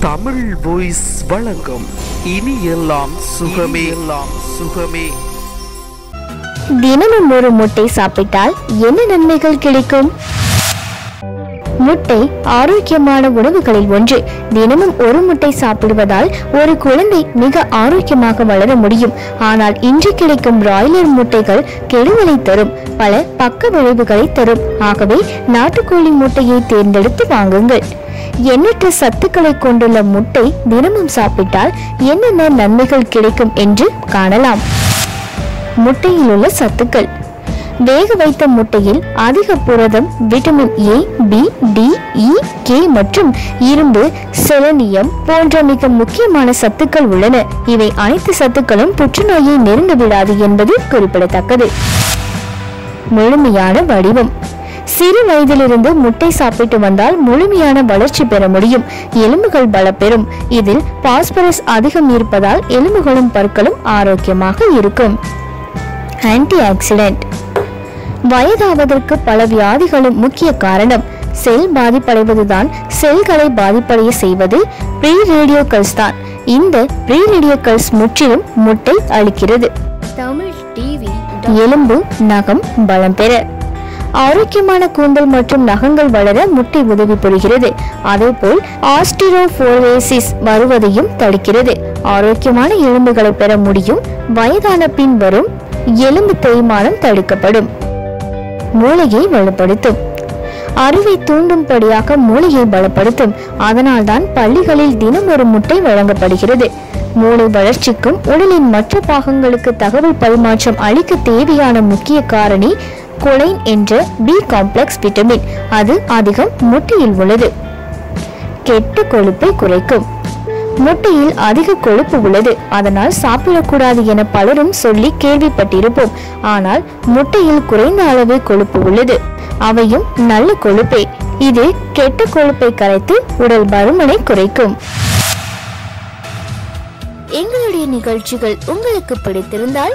Tamil voice வழங்கும் இனி எல்லாம் சுகமே. எல்லாம் சுகமே. தினமும் ஒரு முட்டை சாப்பிட்டால் என்ன நன்மைகள் கிடைக்கும்? முட்டை ஆரோக்கியமான உணவுகளில் ஒன்று. தினமும் ஒரு முட்டை சாப்பிடுவதால் ஒரு குழந்தை மிக ஆரோக்கியமாக வளர முடியும். ஆனால் இன்று கிடைக்கும் பிராய்லர் முட்டைகள் கெடுதலை தரும் பல பக்க விளைவுகளை தரும். ஆகவே நாட்டுக்கோழி முட்டையை தேர்ந்தெடுத்து வாங்குங்கள். எண்ணற்ற சத்துக்களை கொண்டுள்ள முட்டை தினமும் சாப்பிட்டால் என்னென்ன நன்மைகள் கிடைக்கும் என்று காணலாம். முட்டையில் உள்ள சத்துக்கள். வேக வைத்த முட்டையில் அதிக புரதம் vitamin A B D E K மற்றும் இரும்பு செலனியம் போன்ற மிக முக்கியமான சத்துக்கள் உள்ளன. இவை அனைத்து சத்துக்களும் புற்றுநோயை நெருங்க விடாது என்பது குறிப்பிடத்தக்கது. முழுமையான வடிவம். சிறு வயதிலிருந்து முட்டை சாப்பிட்டு வந்தால் முழுமையான வளர்ச்சி பெற முடியும். எலும்புகள் பலப்பெறும். இதில் பாஸ்பரஸ் அதிகம் இருப்பதால் எலும்புகளும் பற்களும் ஆரோக்கியமாக இருக்கும். ஆன்டி ஆக்சிடென்ட் வயதாவதற்கு பல வியாதிகளும் முக்கிய காரணம். செல் பாதிப்படைவதுதான். செல்களை பாதிப்படைய செய்வது ப்ரீ ரேடியோகல்ஸ் தான். இந்த ப்ரீ ரேடியோகல்ஸ் முற்றிலும் முட்டை அளிக்கிறது தமிழ் டிவி எலும்பு நகம் பலம் பெற. ஆரோக்கியமான கூந்தல் மற்றும் நகங்கள் வளர முட்டை உதவி புரிகிறது அதேபோல் ஆஸ்டிரோபோரேசிஸ் வருவதையும் தடுக்கிறது. ஆரோக்கியமான எலும்புகளை பெற முடியும். வயதான பின் வரும் எலும்பு தேய்மானம் தடுக்கப்படும். மூளையை வலுப்படுத்தும். அறிவை தூண்டும்படியாக மூளையை பலப்படுத்தும். அதனால்தான் பள்ளிகளில் தினம் ஒரு முட்டை வழங்கப்படுகிறது. மூளை வளர்ச்சிக்கும் உடலின் மற்ற பாகங்களுக்கு தகவல் பரிமாற்றம் அளிக்க தேவையான முக்கிய காரணி கொலைன் என்ற பி காம்ப்ளெக்ஸ் விட்டமின் அது அதிகம் முட்டையில் உள்ளது. கெட்ட கொழுப்பை குறைக்கும். முட்டையில் அதிக கொழுப்பு உள்ளது. அதனால் சாப்பிடக்கூடாது என பலரும் சொல்லி கேள்விப்பட்டிருப்போம். ஆனால் முட்டையில் குறைந்த அளவு கொழுப்பு உள்ளது. அவையும் நல்ல கொழுப்பே. இது கெட்ட கொழுப்பை கரைத்து உடல் பருமனை குறைக்கும். எங்களுடைய நிகழ்ச்சிகள் உங்களுக்கு பிடித்திருந்தால்